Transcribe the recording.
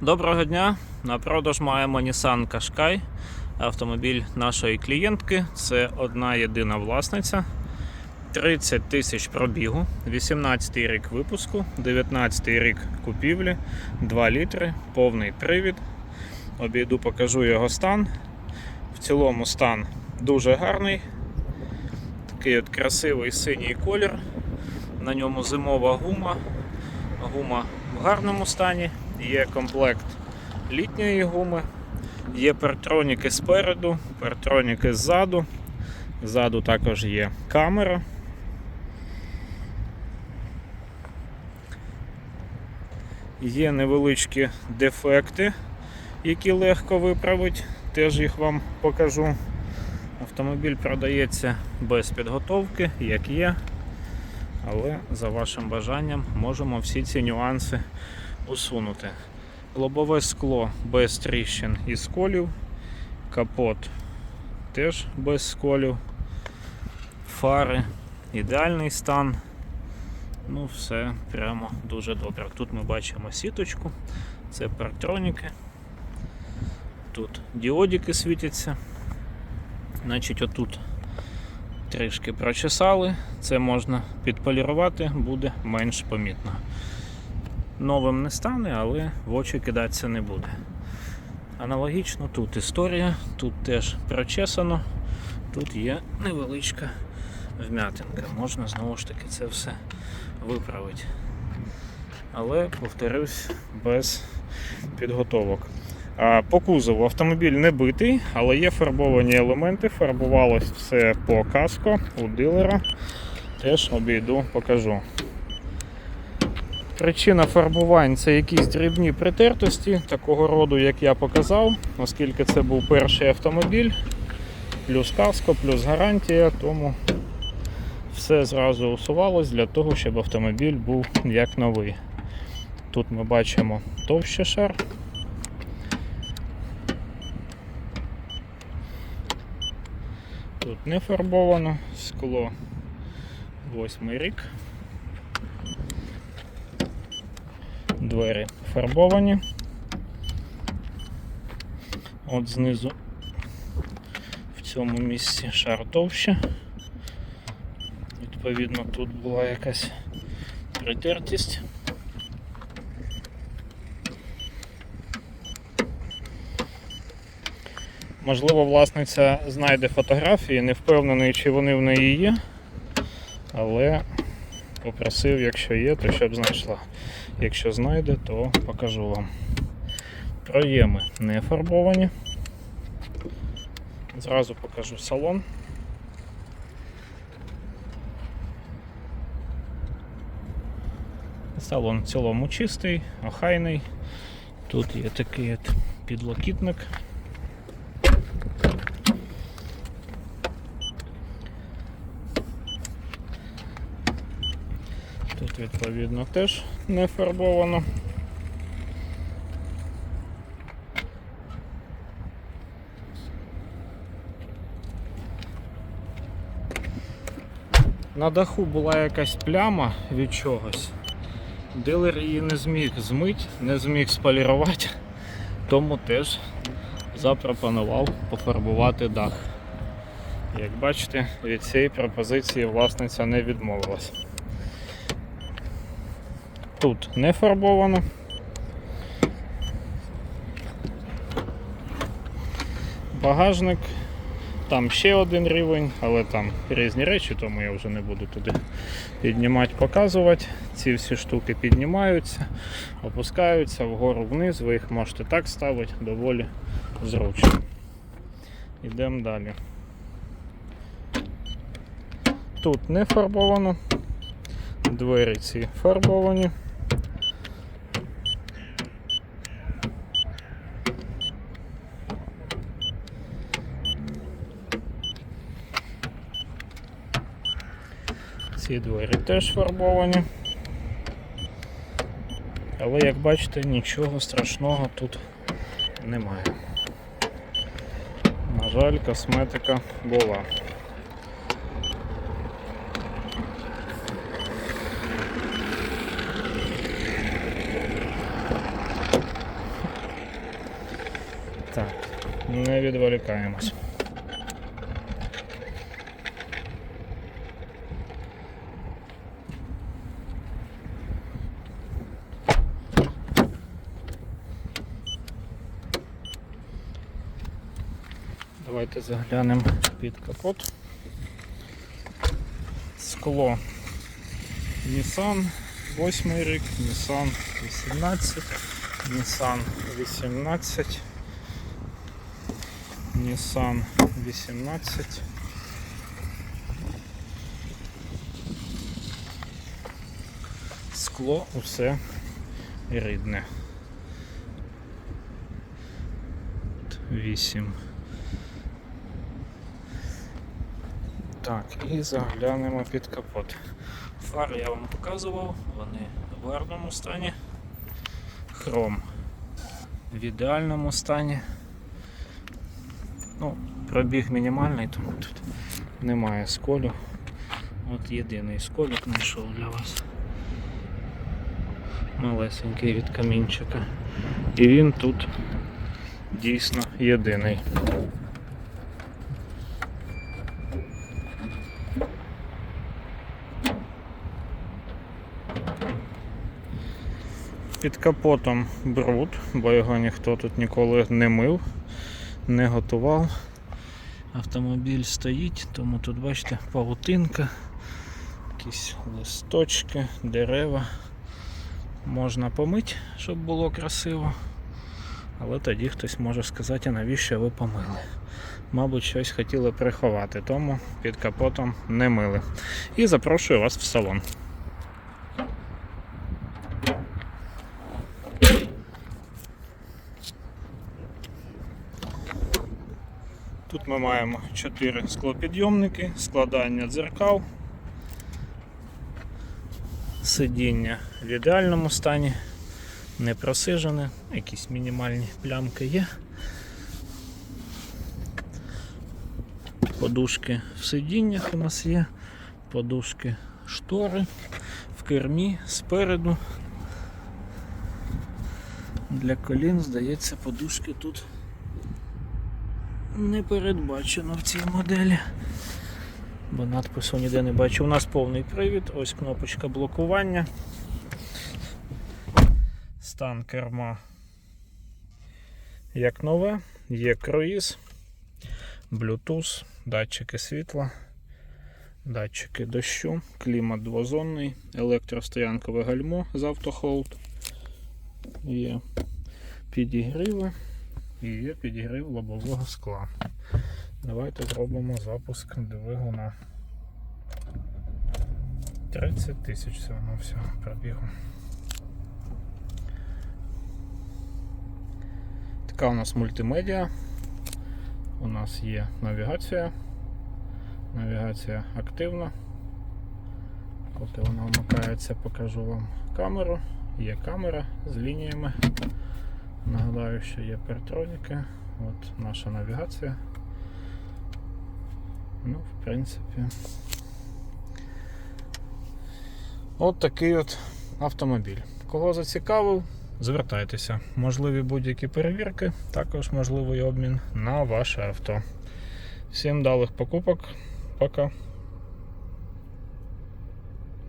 Доброго дня! На продаж маємо Nissan Qashqai. Автомобіль нашої клієнтки. Це одна єдина власниця. 30 тисяч пробігу, 18 рік випуску, 19 рік купівлі, 2 літри, повний привід. Обійду, покажу його стан. В цілому стан дуже гарний. Такий от красивий синій колір. На ньому зимова гума. Гума в гарному стані. Є комплект літньої гуми, є партроніки спереду, партроніки ззаду. Ззаду також є камера. Є невеличкі дефекти, які легко виправити. Теж їх вам покажу. Автомобіль продається без підготовки, як є. Але за вашим бажанням можемо всі ці нюанси усунути. Лобове скло без тріщин і сколів, капот теж без сколів, фари, ідеальний стан. Ну, все прямо дуже добре. Тут ми бачимо сіточку, це партроніки. Тут діодики світяться. Значить, отут трішки прочесали, це можна підполірувати, буде менш помітно. Новим не стане, але в очі кидатися не буде. Аналогічно тут історія, тут теж прочесано, тут є невеличка вм'ятинка. Можна знову ж таки це все виправити. Але, повторюсь, без підготовок. По кузову автомобіль не битий, але є фарбовані елементи. Фарбувалось все по каско у дилера. Теж обійду, покажу. Причина фарбувань це якісь дрібні притертості такого роду, як я показав, оскільки це був перший автомобіль, плюс каско, плюс гарантія, тому все зразу усувалось для того, щоб автомобіль був як новий. Тут ми бачимо товщий шар. Тут не фарбовано, скло восьмий рік. Двері фарбовані. От знизу в цьому місці шар товще. Відповідно, тут була якась притертість. Можливо, власниця знайде фотографії, не впевнений, чи вони в неї є, але попросив, якщо є, то щоб знайшла. Якщо знайде, то покажу вам. Проєми не фарбовані. Зразу покажу салон. Салон в цілому чистий, охайний. Тут є такий от підлокітник. Відповідно теж не фарбовано. На даху була якась пляма від чогось. Дилер її не зміг змити, не зміг сполірувати, тому теж запропонував пофарбувати дах. Як бачите, від цієї пропозиції власниця не відмовилась. Тут не фарбовано. Багажник, там ще один рівень, але там різні речі, тому я вже не буду туди піднімати, показувати. Ці всі штуки піднімаються, опускаються вгору вниз, ви їх можете так ставити доволі зручно. Йдемо далі. Тут не фарбовано, двері ці фарбовані. Ці двері теж фарбовані. Але як бачите, нічого страшного тут немає. На жаль, косметика була. Так, не відволікаємось. Давайте заглянемо під капот. Скло Nissan 8 рік, Nissan 18, Nissan 18, Nissan 18. Скло усе рідне. 8. Так, і заглянемо під капот. Фари я вам показував, вони в гарному стані. Хром в ідеальному стані. Ну, пробіг мінімальний, тому тут немає сколю. От єдиний сколік знайшов для вас. Малесенький від камінчика. І він тут дійсно єдиний. Під капотом бруд, бо його ніхто тут ніколи не мив, не готував. Автомобіль стоїть, тому тут бачите павутинка, якісь листочки, дерева. Можна помити, щоб було красиво. Але тоді хтось може сказати, навіщо ви помили. Мабуть, щось хотіли приховати, тому під капотом не мили. І запрошую вас в салон. Тут ми маємо 4 склопідйомники, складання дзеркал, сидіння в ідеальному стані, не просижене, якісь мінімальні плямки є. Подушки в сидіннях у нас є, подушки штори в кермі спереду. Для колін, здається, подушки тут не передбачено в цій моделі. Бо надпису ніде не бачу. У нас повний привід, ось кнопочка блокування. Стан керма як нове, є круїз, Bluetooth, датчики світла, датчики дощу, клімат двозонний, електростоянкове гальмо з автохолд, є підігріви і є підігрів лобового скла. Давайте зробимо запуск двигуна. 30 тисяч всього на всього пробігу. Така у нас мультимедіа. У нас є навігація. Навігація активна. Поки вона вмикається, покажу вам камеру. Є камера з лініями. Нагадаю, що є партроніки. От наша навігація. Ну, в принципі. От такий от автомобіль. Кого зацікавив, звертайтеся. Можливі будь-які перевірки, також можливий обмін на ваше авто. Всім далих покупок. Пока.